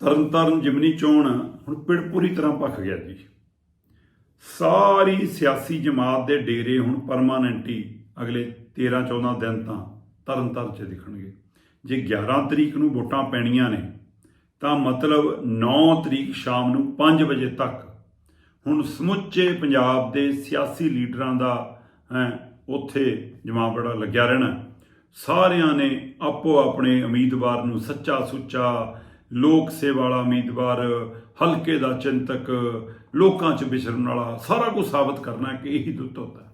ਤਰਨਤਾਰਨ ਜਿਮਨੀ ਚੋਣ ਹੁਣ ਪਿੜ ਪੂਰੀ ਤਰ੍ਹਾਂ ਭਖ ਗਿਆ ਜੀ। ਸਾਰੀ ਸਿਆਸੀ ਜਮਾਤ ਦੇ ਡੇਰੇ ਹੁਣ ਪਰਮਾਨੈਂਟੀ ਅਗਲੇ 13 14 ਦਿਨ ਤਾਂ ਤਰਨਤਾਰਨ 'ਚ ਦਿਖਣਗੇ। ਜੇ 11 ਤਰੀਕ ਨੂੰ ਵੋਟਾਂ ਪੈਣੀਆਂ ਨੇ, ਤਾਂ ਮਤਲਬ 9 ਤਰੀਕ ਸ਼ਾਮ ਨੂੰ 5 ਵਜੇ ਤੱਕ ਹੁਣ ਸਮੁੱਚੇ ਪੰਜਾਬ ਦੇ ਸਿਆਸੀ ਲੀਡਰਾਂ ਦਾ, ਹੈ, ਉੱਥੇ ਜਮਾ ਬੜਾ ਲੱਗਿਆ ਰਹਿਣਾ। ਸਾਰਿਆਂ ਨੇ ਆਪੋ ਆਪਣੇ ਉਮੀਦਵਾਰ ਨੂੰ ਸੱਚਾ ਸੁੱਚਾ ਲੋਕ ਸੇਵਾ ਵਾਲਾ ਉਮੀਦਵਾਰ, ਹਲਕੇ ਦਾ ਚਿੰਤਕ, ਲੋਕਾਂ 'ਚ ਵਿਚਰਨ ਵਾਲਾ, ਸਾਰਾ ਕੁਝ ਸਾਬਤ ਕਰਨਾ ਕਿ ਇਹੀ ਦੁੱਤ ਹੁੰਦਾ ਹੈ।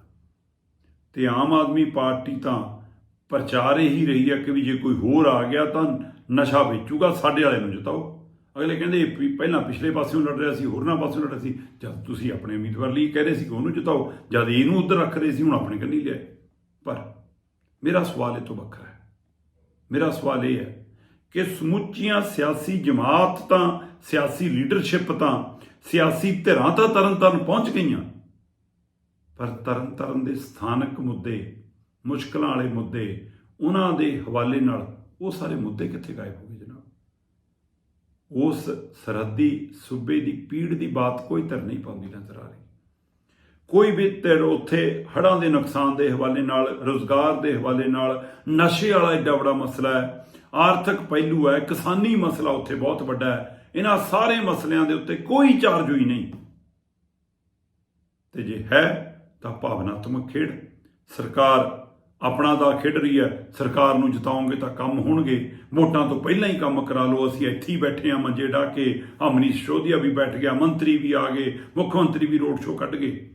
ਤੇ ਆਮ ਆਦਮੀ ਪਾਰਟੀ ਤਾਂ ਪ੍ਰਚਾਰ ਇਹੀ ਰਹੀ ਹੈ ਕਿ ਵੀ ਜੇ ਕੋਈ ਹੋਰ ਆ ਗਿਆ ਤਾਂ ਨਸ਼ਾ ਵੇਚੂਗਾ, ਸਾਡੇ ਵਾਲੇ ਨੂੰ ਜਿਤਾਓ। ਅਗਲੇ ਕਹਿੰਦੇ ਇਹ ਵੀ ਪਹਿਲਾਂ ਪਿਛਲੇ ਪਾਸਿਓਂ ਲੜ ਰਿਹਾ ਸੀ, ਹੋਰਨਾਂ ਪਾਸਿਓਂ ਲੜ ਰਿਹਾ ਸੀ। ਜਦ ਤੁਸੀਂ ਆਪਣੇ ਉਮੀਦਵਾਰ ਲਈ ਕਹਿ ਰਹੇ ਸੀ ਕਿ ਉਹਨੂੰ ਜਿਤਾਓ, ਜਦ ਇਹਨੂੰ ਉੱਧਰ ਰੱਖ ਰਹੇ ਸੀ, ਹੁਣ ਆਪਣੇ ਕੰਨੀ ਲਿਆ ਪਰ ਮੇਰਾ ਸਵਾਲ ਇਹ ਤੋਂ ਵੱਖਰਾ ਹੈ। ਮੇਰਾ ਸਵਾਲ ਇਹ ਹੈ ਕਿ ਸਮੁੱਚੀਆਂ ਸਿਆਸੀ ਜਮਾਤ ਤਾਂ, ਸਿਆਸੀ ਲੀਡਰਸ਼ਿਪ ਤਾਂ, ਸਿਆਸੀ ਧਿਰਾਂ ਤਾਂ ਤਰਨ ਤਾਰਨ ਪਹੁੰਚ ਗਈਆਂ। ਪਰ ਤਰਨ ਤਾਰਨ ਦੇ ਸਥਾਨਕ ਮੁੱਦੇ, ਮੁਸ਼ਕਲਾਂ ਵਾਲੇ ਮੁੱਦੇ, ਉਹਨਾਂ ਦੇ ਹਵਾਲੇ ਨਾਲ ਉਹ ਸਾਰੇ ਮੁੱਦੇ ਕਿੱਥੇ ਗਾਇਬ ਹੋ ਗਏ ਜਨਾਬ? ਉਸ ਸਰਹੱਦੀ ਸੂਬੇ ਦੀ ਪੀੜ ਦੀ ਬਾਤ ਕੋਈ ਧਿਰ ਨਹੀਂ ਪਾਉਂਦੀ ਨਜ਼ਰ ਆ ਰਹੀ। ਕੋਈ ਵੀ ਧਿਰ ਉੱਥੇ ਹੜ੍ਹਾਂ ਦੇ ਨੁਕਸਾਨ ਦੇ ਹਵਾਲੇ ਨਾਲ, ਰੋਜ਼ਗਾਰ ਦੇ ਹਵਾਲੇ ਨਾਲ, ਨਸ਼ੇ ਵਾਲਾ ਐਡਾ ਬੜਾ ਮਸਲਾ ਹੈ। ਆਰਥਿਕ ਪਹਿਲੂ ਹੈ, ਕਿਸਾਨੀ ਮਸਲਾ ਉੱਥੇ ਬਹੁਤ ਵੱਡਾ ਹੈ। ਇਹਨਾਂ ਸਾਰੇ ਮਸਲਿਆਂ ਦੇ ਉੱਤੇ ਕੋਈ ਚਾਰਜੋਈ ਨਹੀਂ। ਤੇ ਜੇ ਹੈ, ਤਾਂ ਭਾਵਨਾਤਮਕ ਖੇਡ। ਸਰਕਾਰ ਆਪਣਾ ਦਾ ਖੇਡ ਰਹੀ ਹੈ। ਸਰਕਾਰ ਨੂੰ ਜਿਤਾਉਂਗੇ ਤਾਂ ਕੰਮ ਹੋਣਗੇ। ਵੋਟਾਂ ਤੋਂ ਪਹਿਲਾਂ ਹੀ ਕੰਮ ਕਰਾ ਲਓ। ਅਸੀਂ ਇੱਥੇ ਹੀ ਬੈਠੇ ਆ ਮੰਜੇ ਢਾ ਕੇ। ਅਮਨੀ ਸ਼ੋਧੀਆ ਵੀ ਬੈਠ ਗਿਆ, ਮੰਤਰੀ ਵੀ ਆ ਗਏ, ਮੁੱਖ ਮੰਤਰੀ ਵੀ ਰੋਡ ਸ਼ੋਅ ਕੱਢ ਗਏ।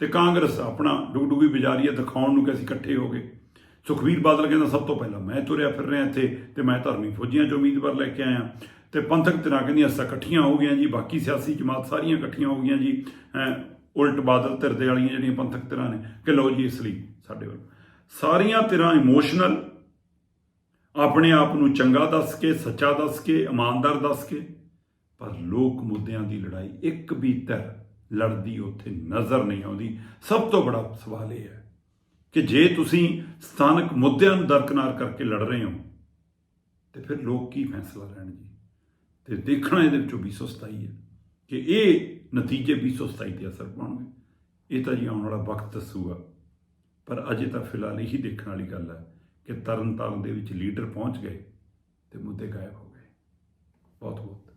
ਤੇ ਕਾਂਗਰਸ ਆਪਣਾ ਡੁਗਡੁਗੀ ਬਜਾਰੀ ਹੈ ਦਿਖਾਉਣ ਨੂੰ ਕਿ ਅਸੀਂ ਇਕੱਠੇ ਹੋ ਗਏ। ਸੁਖਵੀਰ ਬਾਦਲ ਕਹਿੰਦਾ ਸਭ ਤੋਂ ਪਹਿਲਾਂ ਮੈਂ ਤੁਰਿਆ ਫਿਰ ਰਿਹਾ ਇੱਥੇ ਤੇ ਮੈਂ ਧਰਮੀ ਫੌਜੀਆਂ ਚੋਂ ਉਮੀਦਵਾਰ ਲੈ ਕੇ ਆਇਆ। ਤੇ ਪੰਥਕ ਧਿਰਾਂ ਕਹਿੰਦੀਆਂ ਅਸਾਂ ਇਕੱਠੀਆਂ ਹੋ ਗਈਆਂ ਜੀ ਬਾਕੀ ਸਿਆਸੀ ਜਮਾਤ ਸਾਰੀਆਂ ਇਕੱਠੀਆਂ ਹੋ ਗਈਆਂ ਜੀ। ਹੈਂ, ਉਲਟ ਬਾਦਲ ਧਿਰ ਦੇ ਵਾਲੀਆਂ ਜਿਹੜੀਆਂ ਪੰਥਕ ਧਿਰਾਂ ਨੇ ਕਿ ਲਓ ਜੀ ਇਸ ਲਈ ਸਾਡੇ ਵੱਲ। ਸਾਰੀਆਂ ਧਿਰਾਂ ਇਮੋਸ਼ਨਲ ਆਪਣੇ ਆਪ ਨੂੰ ਚੰਗਾ ਦੱਸ ਕੇ ਸੱਚਾ ਦੱਸ ਕੇ ਇਮਾਨਦਾਰ ਦੱਸ ਕੇ ਪਰ ਲੋਕ ਮੁੱਦਿਆਂ ਦੀ ਲੜਾਈ ਇੱਕ ਵੀ ਧਿਰ ਲੜਦੀ, ਉੱਥੇ ਨਜ਼ਰ ਨਹੀਂ ਆਉਂਦੀ। ਸਭ ਤੋਂ ਬੜਾ ਸਵਾਲ ਇਹ ਹੈ ਕਿ ਜੇ ਤੁਸੀਂ ਸਥਾਨਕ ਮੁੱਦਿਆਂ ਨੂੰ ਦਰਕਨਾਰ ਕਰਕੇ ਲੜ ਰਹੇ ਹੋ, ਤੇ ਫਿਰ ਲੋਕ ਕੀ ਫੈਸਲਾ ਲੈਣ ਜੀ? ਤੇ ਦੇਖਣਾ ਇਹਦੇ ਵਿੱਚੋਂ 227 ਹੈ ਕਿ ਇਹ ਨਤੀਜੇ 227 ਤੇ ਅਸਰ ਪਾਉਣਗੇ। ਇਹ ਤਾਂ ਜੀ ਆਉਣ ਵਾਲਾ ਵਕਤ ਦੱਸੂਗਾ। ਪਰ ਅਜੇ ਤਾਂ ਫਿਲਹਾਲ ਇਹੀ ਦੇਖਣ ਵਾਲੀ ਗੱਲ ਹੈ ਕਿ ਤਰਨਤਾਰਨ ਦੇ ਵਿੱਚ ਲੀਡਰ ਪਹੁੰਚ ਗਏ ਤੇ ਮੁੱਦੇ ਗਾਇਬ ਹੋ ਗਏ। ਬਹੁਤ ਬਹੁਤ